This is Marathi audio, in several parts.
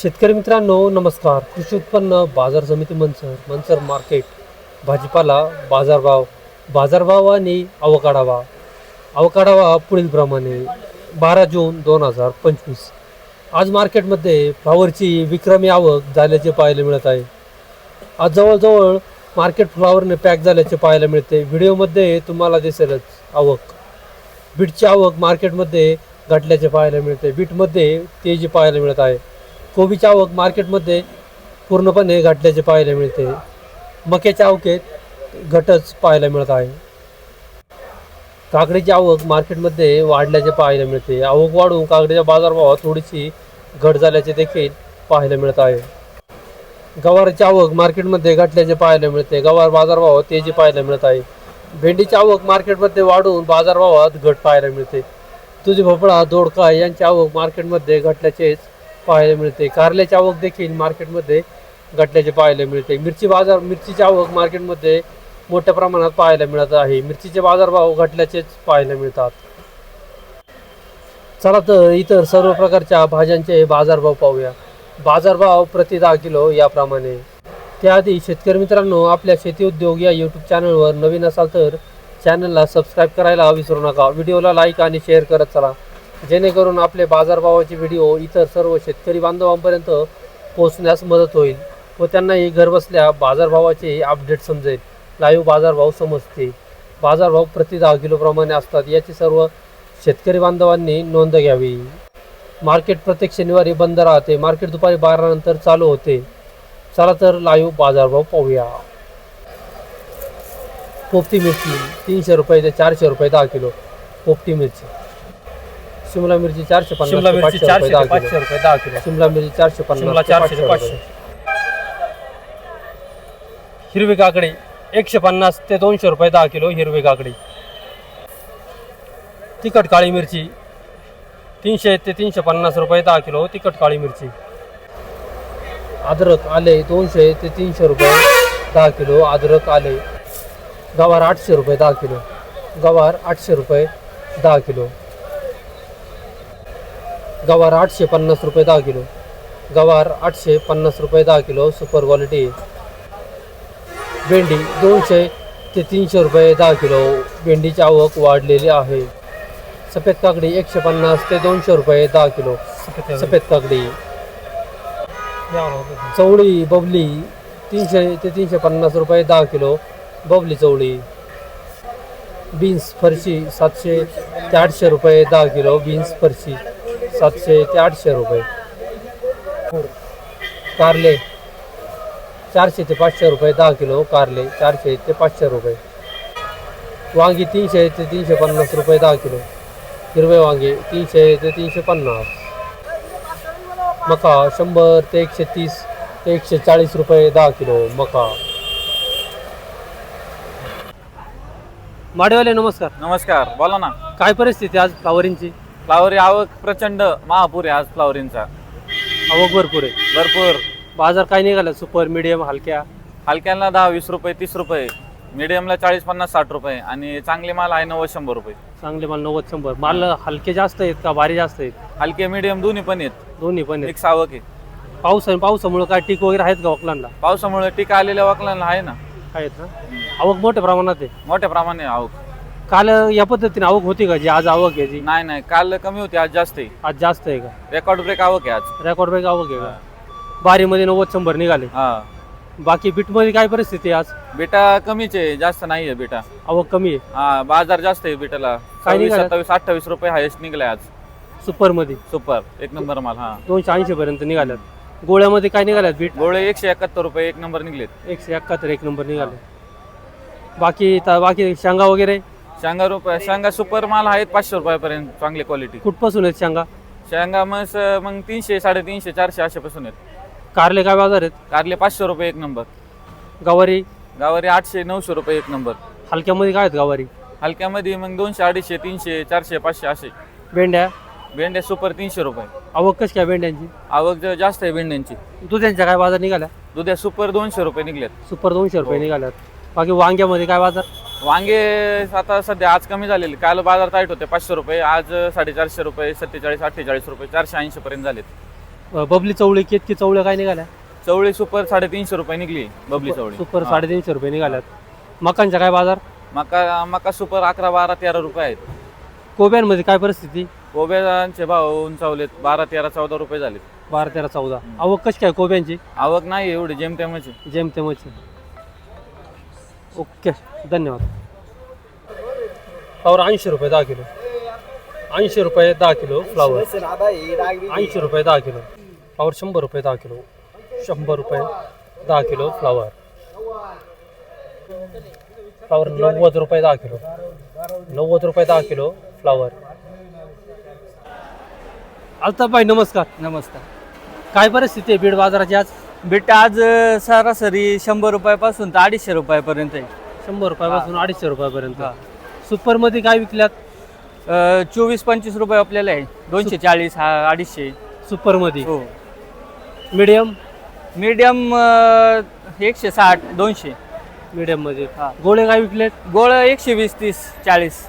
शेतकरी मित्रांनो नमस्कार. कृषी उत्पन्न बाजार समिती मनसर मनसर मार्केट भाजीपाला बाजारभाव बाजारभाव आणि अवकाढावा. अवकाढावा पुढीलप्रमाणे बारा जून दोन हजार पंचवीस. आज मार्केटमध्ये फ्लावरची विक्रमी आवक झाल्याचे पाहायला मिळत आहे. आज जवळजवळ मार्केट फ्लावरने पॅक झाल्याचे पाहायला मिळते. व्हिडिओमध्ये तुम्हाला दिसेलच आवक. बीटची आवक मार्केटमध्ये घटल्याचे पाहायला मिळते. बीटमध्ये तेजी पाहायला मिळत आहे. कोबीची आवक मार्केटमध्ये पूर्णपणे घटल्याचे पाहायला मिळते. मक्याच्या आवकेत घटच पाहायला मिळत आहे. काकडीची आवक मार्केटमध्ये वाढल्याचे पाहायला मिळते. आवक वाढून काकडीच्या बाजारभावात थोडीशी घट झाल्याचे देखील पाहायला मिळत आहे. गवारची आवक मार्केटमध्ये घटल्याचे पाहायला मिळते. गवार बाजारभावात तेजी पाहायला मिळत आहे. भेंडीची आवक मार्केटमध्ये वाढून बाजारभावात घट पाहायला मिळते. तुझी भोपळा दोडका यांची आवक मार्केटमध्ये घटल्याचेच पाहायला मिळते. कारल्याची आवक देखील मार्केटमध्ये घटल्याचे पाहायला मिळते. मिरची बाजार मिरचीची आवक मार्केटमध्ये मोठ्या प्रमाणात पाहायला मिळत आहे. मिरचीचे बाजारभाव घटल्याचेच पाहायला मिळतात. चला तर इतर सर्व प्रकारच्या भाज्यांचे बाजारभाव पाहूया. बाजारभाव प्रति दहा किलो याप्रमाणे. त्याआधी शेतकरी मित्रांनो आपल्या शेती उद्योग या यूट्यूब चॅनलवर नवीन असाल तर चॅनलला सबस्क्राईब करायला विसरू नका. व्हिडिओला लाईक आणि शेअर करत चला. जेणेकरून आपले बाजारभावाचे व्हिडिओ इतर सर्व शेतकरी बांधवांपर्यंत पोहोचण्यास मदत होईल व त्यांनाही घरबसल्या बाजारभावाचे अपडेट समजेल. लाईव्ह बाजारभाव समजते. बाजारभाव प्रति दहा किलोप्रमाणे असतात. याची सर्व शेतकरी बांधवांनी नोंद घ्यावी. मार्केट प्रत्येक शनिवारी बंद राहते. मार्केट दुपारी बारानंतर चालू होते. चला तर लाईव्ह बाजारभाव पाहूया. पोपटी मिरची तीनशे रुपये ते चारशे रुपये दहा किलो. पोपटी मिरची. शिमला मिरची चारशे पन्नास शिमला मिरची चारशे ते पाचशे रुपये दहा किलो. शिमला मिरची चारशे शिमला पन्नास चारशे ते पाचशे. हिरवी काकडी एकशे पन्नास ते दोनशे रुपये दहा किलो हिरवी काकडी. तिखट काळी मिरची तीनशे ते तीनशे पन्नास रुपये दहा किलो तिखट काळी मिरची. अद्रक आले दोनशे ते तीनशे रुपये दहा किलो अद्रक आले. गवार आठशे रुपये दहा किलो. गवार आठशे रुपये दहा किलो. गवार आठशे पन्नास रुपये दहा किलो. गवार आठशे पन्नास रुपये दहा किलो सुपर क्वालिटी भेंडी दोनशे ते तीनशे रुपये दहा किलो. भेंडीची आवक वाढलेली आहे. सफेद काकडी एकशे पन्नास ते दोनशे रुपये दहा किलो. सफेद काकडी. चवळी बबली तीनशे ते तीनशे पन्नास रुपये दहा किलो. बबली चवळी. बीन्स फरशी सातशे ते आठशे रुपये दहा किलो बीन्स फरशी. सातशे ते आठशे रुपये. कारले चारशे ते पाचशे रुपये दहा किलो कारले चारशे ते पाचशे रुपये. वांगी तीनशे ते तीनशे पन्नास रुपये दहा किलो. हिरवे वांगे तीनशे ते तीनशे पन्नास. मका शंभर ते एकशे तीस ते एकशे चाळीस रुपये दहा किलो मका. माडेवाले नमस्कार. नमस्कार बोला ना. काय परिस्थिती आज फ्लावरिंगची फ्लावरी आवक प्रचंड महापूर आहे आज फ्लावरींचा. आवक भरपूर आहे. भरपूर. बाजार काय निघाला? सुपर मिडियम हलक्या? हलक्यांना दहा वीस रुपये तीस रुपये. मिडियमला चाळीस पन्नास साठ रुपये. आणि चांगले माल आहे नव्वद शंभर रुपये. चांगले माल नव्वद शंभर. माल हलके जास्त आहेत का भारी जास्त आहेत? हलके मिडियम दोन्ही पण आहेत. दोन्ही पण आहेत. मिक्स आवक आहे. पाऊस आहे पावसामुळे काय टीक वगैरे आहेत का वकलांना? पावसामुळे टीका आलेल्या वाकलांना आहे ना. आहेत ना? आवक मोठ्या प्रमाणात आहे. मोठ्या प्रमाणे आवक. काल या पद्धतीने आवक होती का जी? आज आवक आहे जी? नाही नाही. काल कमी होती आज जास्त आहे. आज जास्त आहे का? रेकॉर्ड ब्रेक आवक आहे आज. रेकॉर्ड ब्रेक आवक आहे का? बारीमध्ये नव्वद शंभर निघाले. हा. बाकी बीटमध्ये काय परिस्थिती आहे आज? बेटा कमीच आहे जास्त नाही आहे बेटा. आवक कमी आहे. हा बाजार जास्त आहे बेटाला. काय सव्वीस निघालं? सत्तावीस अठ्ठावीस रुपये हायेस्ट निघलाय आज. सुपरमध्ये? सुपर एक नंबर माल हा. दोनशे ऐंशी पर्यंत निघाल्यात. गोळ्यामध्ये काय निघाल्यात बीट? गोळे एकशे एकाहत्तर रुपये एक नंबर निघलेत. एकशे एकाहत्तर एक नंबर निघाले. बाकी त- बाकी शेंगा वगैरे? शेंगा रुपये शेंगा सुपर माल आहेत पाचशे रुपयापर्यंत चांगली क्वालिटी कुठपासून आहेत शेंगा शेंगा मग मग तीनशे साडेतीनशे चारशे अशापासून आहेत. कारले काय बाजार आहेत? कारले पाचशे रुपये एक नंबर गवारी? गावारी आठशे नऊशे रुपये एक नंबर हलक्यामध्ये काय आहेत गवारी? हलक्यामध्ये मग दोनशे अडीचशे तीनशे चारशे पाचशे असे. भेंड्या? भेंड्या सुपर तीनशे रुपये. आवक कशी काय भेंड्यांची? आवक ज- जास्त आहे भेंड्यांची. दुधांच्या काय बाजार निघाल्या? दुध्या सुपर दोनशे रुपये निघलेत. सुपर दोनशे रुपये हो. निघाल्यात. बाकी वांग्यामध्ये काय बाजार? वांगे आता सध्या आज कमी झालेले. काल बाजार टाईट होते पाचशे रुपये आज साडेचारशे रुपये सत्तेचाळीस अठ्ठेचाळीस रुपये चारशे ऐंशी पर्यंत झालेत. अं, बबली चवळी केतकी चवळ्या काय निघाल्या? चवळी सुपर साडेतीनशे रुपये निघली बबली चवळी. सुपर हा. साडेतीनशे रुपये निघाल्यात. मकांच्या काय बाजार? मका मका सुपर अकरा बारा तेरा रुपये आहेत. कोब्यांमध्ये काय परिस्थिती? कोब्याचे भाव उंचावलेत बारा तेरा चौदा रुपये झाले बारा तेरा चौदा. आवक कशी काय कोब्यांची? आवक नाही एवढी जेमतेमच आहे. ओके धन्यवाद. फ्लावर ऐंशी रुपये दहा किलो. ऐंशी रुपये दहा किलो फ्लावर. ऐंशी रुपये दहा किलो. फ्लावर शंभर रुपये दहा किलो. शंभर रुपये दहा किलो फ्लावर. फ्लावर नव्वद रुपये दहा किलो. नव्वद रुपये दहा किलो फ्लावर. अल्ताफबाई नमस्कार. नमस्कार. काय परिस्थिती आहे बीड बाजाराची आज? बीट आज अ, सरासरी शंभर रुपयापासून तर अडीचशे रुपयापर्यंत आहे. शंभर रुपयापासून अडीचशे रुपयापर्यंत. सुपरमध्ये काय विकल्यात? अ, चोवीस पंचवीस रुपये आपल्याला आहे. दोनशे चाळीस हा अडीचशे. सुपरमध्ये. हो. मीडियम? मीडियम एकशे साठ दोनशे. मीडियममध्ये. हा. गोळे काय विकलेत? गोळ एकशे वीस तीस चाळीस.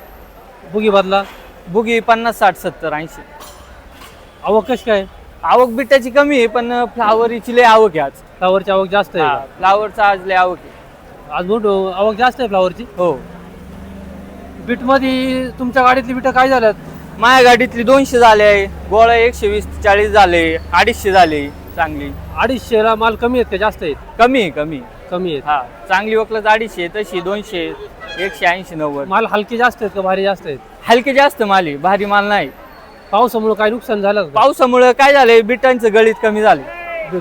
बुगी बदला? बुगी पन्नास साठ सत्तर ऐंशी. आवक कशी काय? आवक बिटाची कमी आहे पण फ्लावरची लय आवक आहे आज. फ्लावरची आवक जास्त आहे. हा? फ्लावरचा आज लय आवक आहे. आज मोठं आवक जास्त आहे फ्लावरची? हो. बीटमध्ये तुमच्या गाडीतली बीट काय झाल्यात? माझ्या गाडीतली दोनशे झाले गोळा एकशे वीस चाळीस झाले अडीचशे झाले चांगली. अडीचशेला माल कमी आहेत का जास्त आहेत? कमी आहे कमी कमी आहेत. हा चांगली वकलच अडीचशे तशी दोनशे एकशे ऐंशी नव्वद. माल हलके जास्त आहेत का भारी जास्त आहेत? हलके जास्त माली भारी माल नाही. पावसामुळे काय नुकसान झालं का? पावसामुळे काय झालंय बिटांचं गळीत कमी झाले.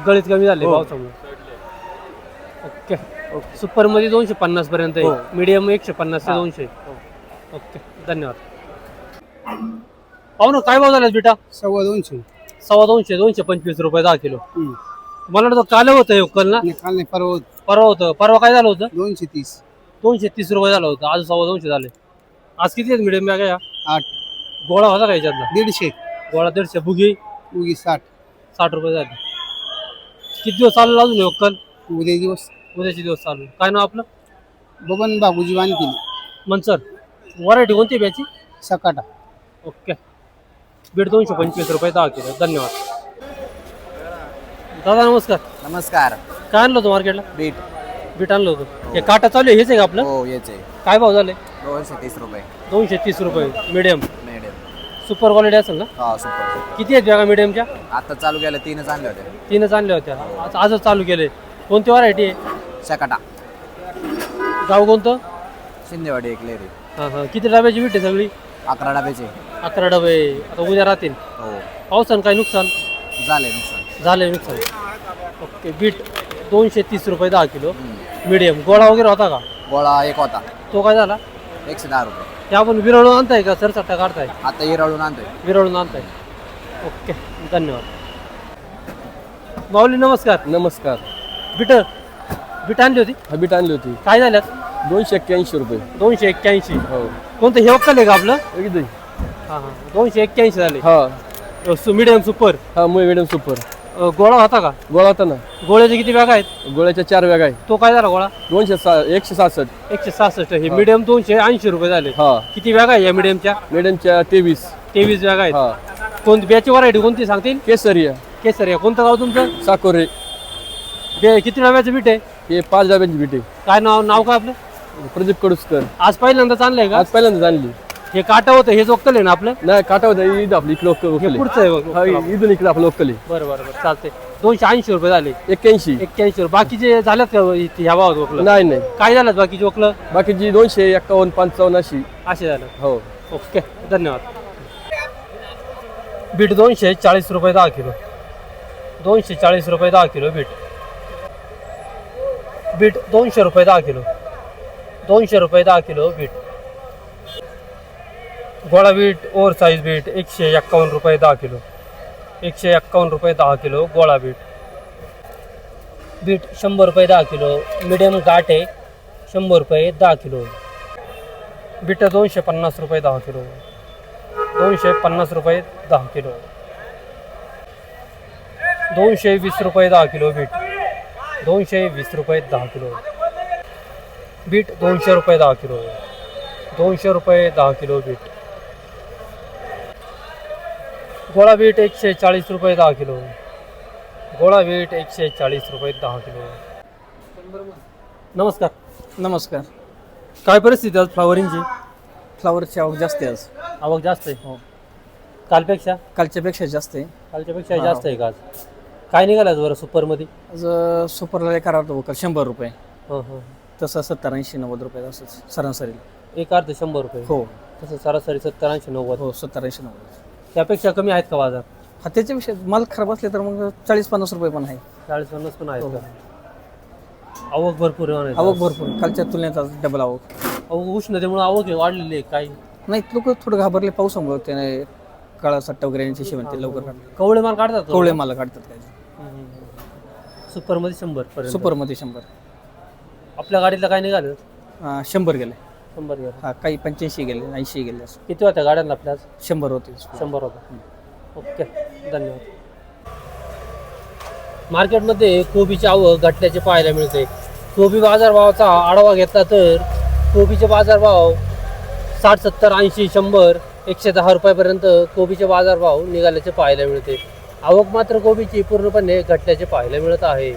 गळीत कमी झाले हो. पावसामुळे. ओके. सुपरमध्ये दोनशे पन्नास पर्यंत हो. आहे मीडियम एकशे पन्नास ते हा. दोनशे. ओके. धन्यवाद. पाहू ना काय भाव झाला बेटा? सव्वा दोनशे. सव्वा दोनशे दोनशे पंचवीस रुपये दहा किलो. हम्म. मला वाटतं काल होतं हे कल ना काल नाही परवा होतं. परवा होतं. परवा काय झालं होतं? दोनशे तीस. दोनशे तीस रुपये झालं होतं. आज सव्वा दोनशे झाले. आज किती आहेत मिडियम बॅग या? आठ. गोळा होता का याच्यातला? दीडशे. गोळा दीडशे बुगी उगी साठ. साठ रुपये झाले. किती दिवस चालू अजून हे कल उद्या दिवस. उद्याचे दिवस चालू. काय नाव आपलं? बबन बाबूजी वानकिनी मनसर. व्हरायटी कोणती आहे याची? सकाटा. ओके. बीड दोनशे पंचवीस रुपये दहा किलो. धन्यवाद. दादा नमस्कार. नमस्कार. काय आणलं होतं मार्केटला? बीट. बीट आणलं होतं. हे. काटा चालू आहे हेच आहे का आपलं? हो याचे काय भाव झाले? दोनशे तीस रुपये. दोनशे तीस रुपये मिडियम सुपर क्वालिटी असेल ना? हा सुपर किती आहेत बॅगा मिडियमच्या आता चालू केलं तीनच आणले होते तीनच आणल्या होत्या. आज आजच चालू केले. कोणती व्हरायटी आहे? सकाटा गाव कोणतं? शिंदेवाडी एक लेरी हां हां. किती डब्याची बीट आहे सगळी? अकरा डब्याचे. अकरा डबे. आता उद्या राहतील. हो. पावसानं काय नुकसान? झाले नुकसान. झाले नुकसान. ओके बीट दोनशे तीस रुपये दहा किलो. मिडियम गोळा वगैरे होता का? गोळा एक होता. तो काय झाला? एकशे दहा रुपये. ते आपण विरळून आणताय का? सरसट्टा काढताय? आता इरळून आणतोय. विरळून आणताय. ओके धन्यवाद. माऊली नमस्कार. नमस्कार. बिट बीट आणली होती? हबीट आणली होती. काय झाल्यात? दोनशे एक्क्याऐंशी रुपये. दोनशे एक्क्याऐंशी. हो. कोणतं हे वक्कल आहे का आपलं? एकदम हां हां. दोनशे एक्क्याऐंशी झाले. हा. सु मिडियम सुपर हा मुळे मॅडम सुपर अ, गोळा होता का? गोळा होता ना. गोळ्याचे किती बॅग आहेत? गोळ्याच्या चार बॅग आहे तो काय झाला गोळा? दोनशे सा एकशे सहासष्ट. एकशे सहासष्ट. हे मिडियम दोनशे ऐंशी रुपये झाले. हा. किती बॅग आहे या मिडियमच्या मॅडमच्या तेवीस. तेवीस बॅग आहेत. हा. कोणती बॅची व्हरायटी कोणती सांगतील? केसरिया. केसर कोणतं गाव तुमचं? साकोरे. बे किती डब्याचं बीट आहे? हे पाच डब्यांची बिटे काय नाव नाव काय आपलं? प्रदीप कडुसकर. आज पहिल्यांदाच आणलंय का? आज पहिल्यांदा आणली. हे काटा होतं हे जोक्कल आहे ना आपलं? नाही काटा होता ईद आपली इकडे लोक हे पुढचं आहे बघ. हा इकडे आपलं लोकल बरं बरं बरं चालते दोनशे ऐंशी रुपये झाले. एक्क्याऐंशी. एक्क्याऐंशी रुपये. बाकीचे झाल्यात का इथे ह्या भावात वकलं नाही नाही. काय झालं बाकीचे वकलं बाकीची दोनशे एक्कावन्न पंचावन्न अशी. असे झालं. हो. ओके धन्यवाद. बीट दोनशे चाळीस रुपये दहा किलो. दोनशे चाळीस रुपये दहा किलो बीट. बीट दोनशे रुपये दहा किलो. दोनशे रुपये दहा किलो बीट. गोळा बीट ओव्हर साईज बीट एकशे एक्कावन्न रुपये दहा किलो एकशे एक्कावन्न रुपये दहा किलो गोळा बीट बीट शंभर रुपये दहा किलो मिडियम गाठे शंभर रुपये दहा किलो बीट दोनशे पन्नास रुपये दहा किलो दोनशे पन्नास रुपये दहा किलो दोनशे वीस रुपये दहा किलो बीट दोनशे वीस रुपये दहा किलो बीट दोनशे रुपये दहा किलो दोनशे रुपये दहा किलो बीट गोळा बीट एकशे चाळीस रुपये दहा किलो। गोळा वेट एकशे चाळीस रुपये दहा किलो। नमस्कार। नमस्कार। काय परिस्थिती आज फ्लावरिंगची? फ्लावरची आवक जास्त आहे आज. आवक जास्त आहे? हो. कालपेक्षा? कालच्यापेक्षा जास्त आहे. कालच्यापेक्षा जास्त आहे का आज? काय निघालं आज बरं सुपरमध्ये? आज अं, सुपरला एक अर्ध वकर शंभर रुपये. हां हां. तसं सत्तर ऐंशी नव्वद रुपये असंच सरासरी. एक अर्ध शंभर रुपये? हो. तसं सरासरी सत्तर ऐंशी नव्वद. हो सत्तर ऐंशी नव्वद. त्यापेक्षा कमी आहेत का बाजार? हा त्याच्यापेक्षा माल खराब असले तर मग चाळीस पन्नास रुपये पण आहे. चाळीस पन्नास पण आहेत हो. का? आवक भरपूर आहे म्हणायचं. आवक भरपूर. कालच्या तुलनेत आज डबल आवक. आवक उष्णतेमुळे आवक आहे, वाढलेली आहे काही. नाही लोक थोडं घाबरले पावसामुळे त्याने काळा सट्टा वगैरे यांची शिवण ते लवकर काढतात. कवळे माल काढतात? कवळे माल काढतात काय. सुपरमध्ये शंभर पर्यंत. सुपरमध्ये शंभर. आपल्या गाडीतलं काय निघालं? अं, शंभर गेले. शंभर घ्या हा काही पंच्याऐंशी गेले ऐंशी गेले असं. किती होत्या गाड्यांना आपल्या आज? शंभर होते. शंभर होत्या. ओके धन्यवाद. मार्केटमध्ये कोबीची आवक घटल्याचे पाहायला मिळते. कोबी बाजारभावाचा आढावा घेतला तर कोबीचे बाजारभाव साठ सत्तर ऐंशी शंभर एकशे दहा रुपयापर्यंत कोबीचे बाजारभाव निघाल्याचे पाहायला मिळते. आवक मात्र कोबीची पूर्णपणे घटल्याचे पाहायला मिळत आहे.